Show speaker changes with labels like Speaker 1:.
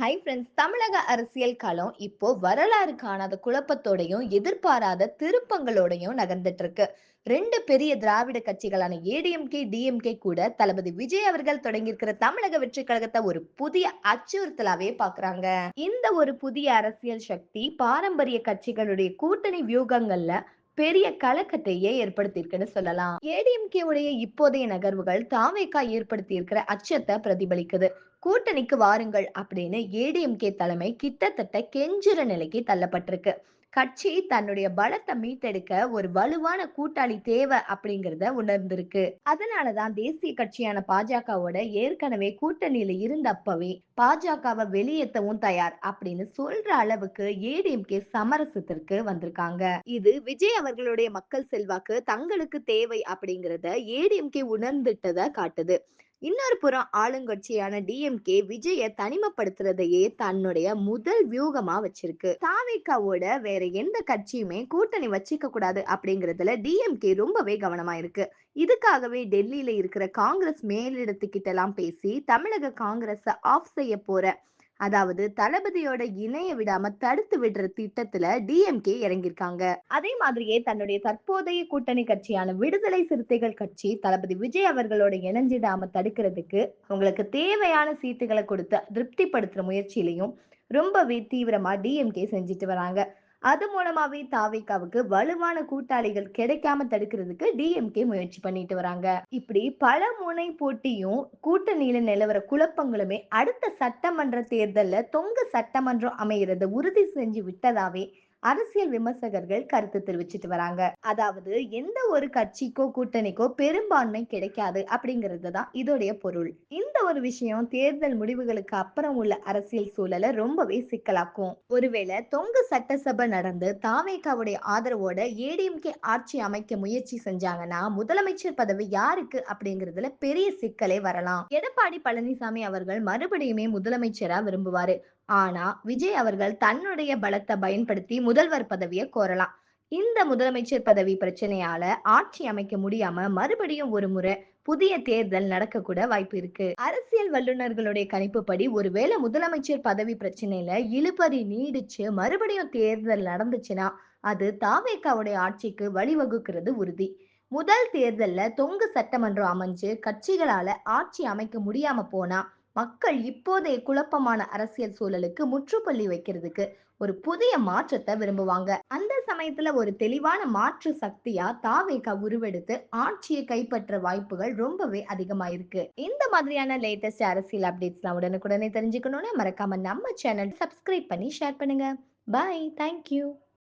Speaker 1: Hi friends தமிழக அரசியல் களம் இப்போ வரலாறு காணாத குழப்பத்தோடையும் எதிர்பாராத திருப்பங்களோடையும் நகர்ந்துட்டு இருக்கு ரெண்டு பெரிய திராவிட கட்சிகளான ஏடிஎம்கே டிஎம்கே கூட தளபதி விஜய் அவர்கள் தொடங்கியிருக்கிற தமிழக வெற்றி கழகத்தை ஒரு புதிய அச்சுறுத்தலாவே பாக்குறாங்க. இந்த ஒரு புதிய அரசியல் சக்தி பாரம்பரிய கட்சிகளுடைய கூட்டணி வியூகங்கள்ல பெரிய கலக்கத்தையே ஏற்படுத்தியிருக்குன்னு சொல்லலாம். ஏடிஎம்கே உடைய இப்போதைய நகர்வுகள் தாவேக்கா ஏற்படுத்தி இருக்கிற அச்சத்தை பிரதிபலிக்குது. கூட்டணிக்கு வாருங்கள் அப்படின்னு ஏடிஎம்கே தலைமை கிட்டத்தட்ட கெஞ்சுற நிலைக்கு தள்ளப்பட்டிருக்கு. கட்சி தன்னுடைய பலத்தை மீட்டெடுக்க ஒரு வலுவான கூட்டாளி தேவை அப்படிங்கறத உணர்ந்திருக்கு. அதனாலதான் தேசிய கட்சியான பாஜகவோட ஏற்கனவே கூட்டணியில இருந்தப்பவே பாஜகவை வெளியேற்றவும் தயார் அப்படின்னு சொல்ற அளவுக்கு ஏடிஎம்கே சமரசத்திற்கு வந்திருக்காங்க. இது விஜய் அவர்களுடைய மக்கள் செல்வாக்கு தங்களுக்கு தேவை அப்படிங்கறத ஏடிஎம்கே உணர்ந்துட்டத காட்டுது. இன்னொரு புறம் ஆளுங்கட்சியான டிஎம்கே விஜய தனிமப்படுத்துறதையே தன்னுடைய முதல் வியூகமா வச்சிருக்கு. தாவேக்காவோட வேற எந்த கட்சியுமே கூட்டணி வச்சிக்க கூடாது அப்படிங்கறதுல டிஎம்கே ரொம்பவே கவனமா இருக்கு. இதுக்காகவே டெல்லியில இருக்கிற காங்கிரஸ் மேலிடத்துக்கிட்ட எல்லாம் பேசி தமிழக காங்கிரஸ ஆஃப் செய்ய போற அதாவது தளபதியோட இணைய விடாம தடுத்து விடுற திட்டத்துல டிஎம்கே இறங்கியிருக்காங்க. அதே மாதிரியே தன்னுடைய தற்போதைய கூட்டணி கட்சியான விடுதலை சிறுத்தைகள் கட்சி தளபதி விஜய் அவர்களோட இணைஞ்சிடாம தடுக்கிறதுக்கு உங்களுக்கு தேவையான சீட்டுகளை கொடுத்து திருப்திப்படுத்துற முயற்சியிலையும் ரொம்பவே தீவிரமா டிஎம்கே செஞ்சுட்டு வராங்க. அது மூலமாவே தாவேக்காவுக்கு வலுவான கூட்டாளிகள் கிடைக்காம தடுக்கிறதுக்கு டிஎம்கே முயற்சி பண்ணிட்டு வராங்க. இப்படி பல முனை போட்டியும் கூட்டணியில நிலவர குழப்பங்களுமே அடுத்த சட்டமன்ற தேர்தல்ல தொங்க சட்டமன்றம் அமைகிறத உறுதி செஞ்சு விட்டதாவே அரசியல் விமர்சகர்கள் கருத்து தெரிவிச்சிட்டு வராங்க. அதாவது எந்த ஒரு கட்சிக்கோ கூட்டணிக்கோ பெரும்பான்மை கிடைக்காது அப்படிங்கிறது தான் இதோடைய பொருள். இந்த ஒரு விஷயம் தேர்தல் முடிவுகளுக்கு அப்புறம் உள்ள அரசியல் சூழலை ரொம்பவே சிக்கலாக்கும். ஒருவேளை தொங்கு சட்டசபை நடந்து தாவேகாவுடைய ஆதரவோட ஏடிஎம்கே ஆட்சி அமைக்க முயற்சி செஞ்சாங்கன்னா முதலமைச்சர் பதவி யாருக்கு அப்படிங்கறதுல பெரிய சிக்கலே வரலாம். எடப்பாடி பழனிசாமி அவர்கள் மறுபடியுமே முதலமைச்சரா விரும்புவாரு. ஆனா விஜய் அவர்கள் தன்னுடைய பலத்தை பயன்படுத்தி முதல்வர் பதவியை கோரலாம். இந்த முதலமைச்சர் பதவி பிரச்சனையால ஆட்சி அமைக்க முடியாம மறுபடியும் ஒரு முறை புதிய தேர்தல் நடக்க கூட வாய்ப்பு இருக்கு. அரசியல் வல்லுநர்களுடைய கணிப்புப்படி ஒருவேளை முதலமைச்சர் பதவி பிரச்சனையில இழுபறி நீடிச்சு மறுபடியும் தேர்தல் நடந்துச்சுன்னா அது தாவேக்காவுடைய ஆட்சிக்கு வழிவகுக்கிறது உறுதி. முதல் தேர்தல்ல தொங்கு சட்டமன்றம் அமைஞ்சு கட்சிகளால ஆட்சி அமைக்க முடியாம போனா மக்கள் இப்போதைய குழப்பமான அரசியல் சூழலுக்கு முற்றுப்புள்ளி வைக்கிறதுக்கு ஒரு புதிய மாற்றத்தை விரும்புவாங்க. அந்த சமயத்துல ஒரு தெளிவான மாற்று சக்தியா தாவேகா உருவெடுத்து ஆட்சியை கைப்பற்ற வாய்ப்புகள் ரொம்பவே அதிகமா இருக்கு இந்த மாதிரியான லேட்டஸ்ட் அரசியல் அப்டேட்ஸ்லாம் உடனுக்குடனே தெரிஞ்சுக்கணும்னு மறக்காம நம்ம சேனல் சப்ஸ்கிரைப் பண்ணி ஷேர் பண்ணுங்க. Bye thank you